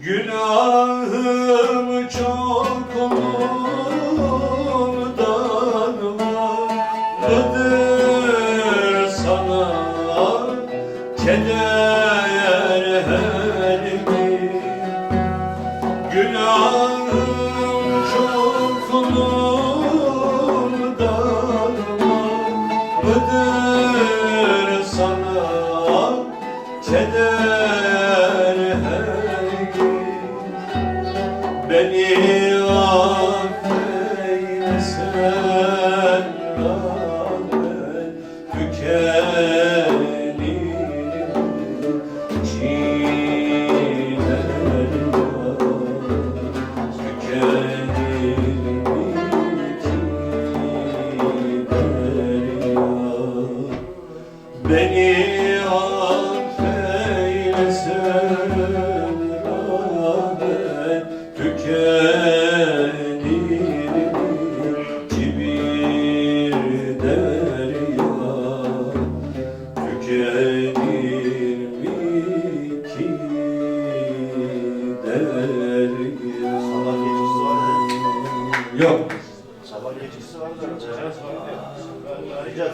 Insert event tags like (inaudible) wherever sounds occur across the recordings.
Günahım çok ondan vardır sana? Keder her gün. Günahım Beni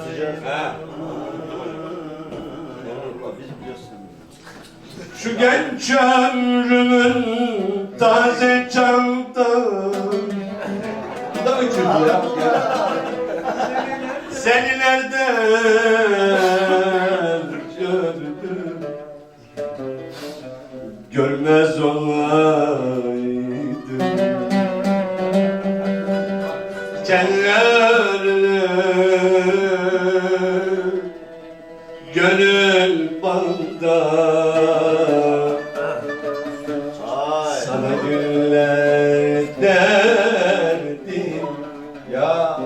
Sıcak sıcak. Şu genç ömrümün taze Da uçurdu ya. Seni Ay. Sana güller derdim Ya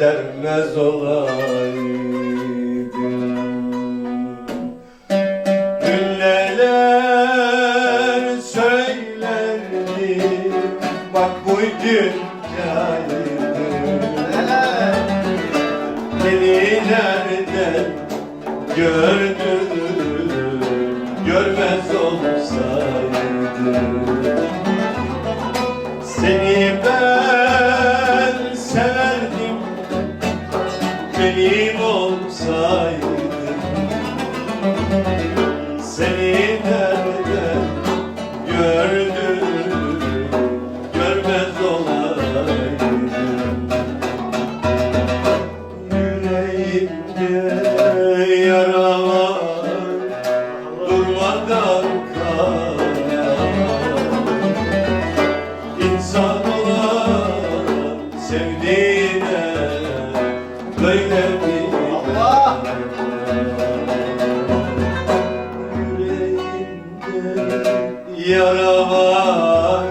dermez olaydım. Ünleler söylerdi Bak buydu hikayeydi Beni nereden gördün Sing. Yara var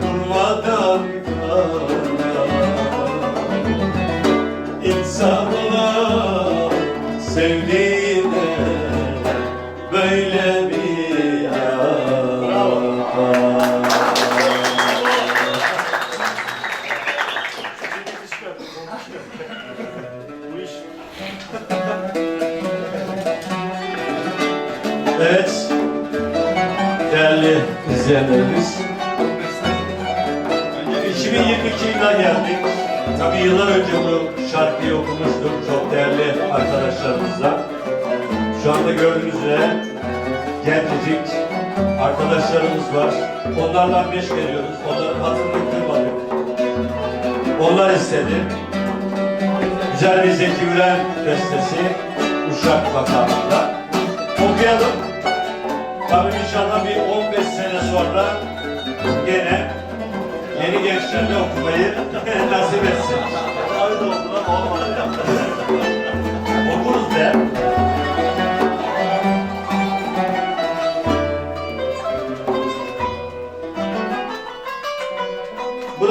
Durmadan kanar İnsan olan sevdiğine böyle bir iş. Evet, değerli izleyenlerimiz, 2022 yılına geldik. Tabii yıllar önce bu şarkıyı okumuştum çok değerli arkadaşlarımızla. Şu anda gördüğünüz üzere gencecik arkadaşlarımız var. Onlardan beş veriyoruz. Onların hatırını kırmadık. Onlar istedi. Güzel bir Zeki Müren bestesi Uşak makamında. Okuyalım. Tabii inşallah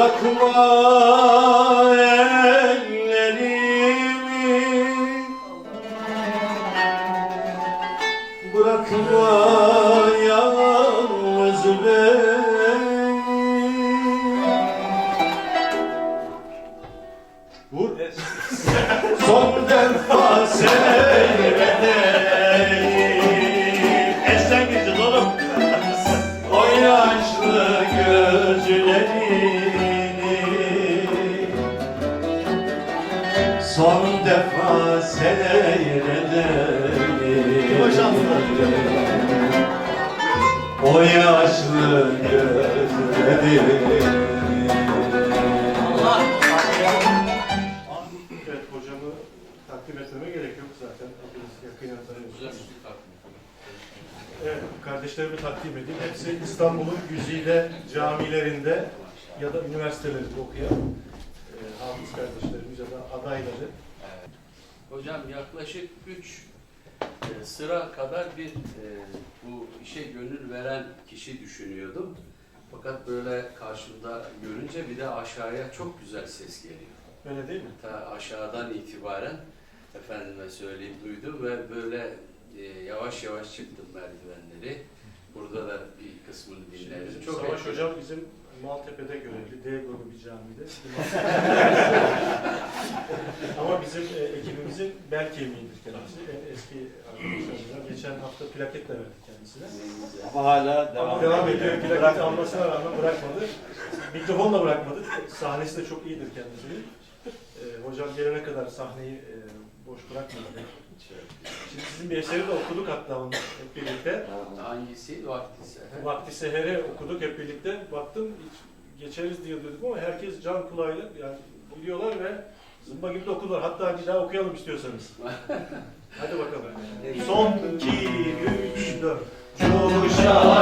bırakma ellerimi. Bırakma yalnız beni Vur (laughs) Son defa seyredeyim. Esen gideceğiz oğlum. O yaşlı gözlerim. Son defa seyredelim O yaşlı gözlerim Evet hocamı takdim etmeme gerek zaten. Hepiniz yakından tanıyorsunuz. Evet, kardeşlerimi takdim edeyim. Hepsi İstanbul'un güzide camilerinde ya da üniversitelerinde okuyan e, hafız kardeşlerim adayları. Hocam yaklaşık 3 sıra kadar bir e, bu işe gönül veren kişi düşünüyordum. Fakat böyle karşımda görünce bir de aşağıya çok güzel ses geliyor. Öyle değil mi? Ta aşağıdan itibaren efendime söyleyeyim duydum ve böyle e, yavaş yavaş çıktım merdivenleri. Burada da bir kısmını dinledim. Bizim Çok Savaş. Hocam bizim Maltepe'de görevli, D grubu bir camide. (laughs) Ama bizim e, ekibimizin bel kemiğidir kendisi. En eski arkadaşlarımızdan. Geçen hafta plaket de verdik kendisine. Ama hala Devam, devam, devam ediyor. Plaketi Bırakmadı. almasına rağmen bırakmadı. Mikrofon da bırakmadı. Sahnesi de çok iyidir kendisinin. Ee, hocam gelene kadar sahneyi e, boş bırakmadı. Şimdi sizin bir eseri de okuduk hatta onu hep birlikte. Hangisi? Vakti seher. Vakti Seher'i okuduk hep birlikte. Baktım hiç geçeriz diye diyorduk ama herkes can kulağıyla yani biliyorlar ve zımba gibi de okudular. Hatta bir daha okuyalım istiyorsanız. (laughs) Hadi bakalım. Son 2, 3, 4. Coşar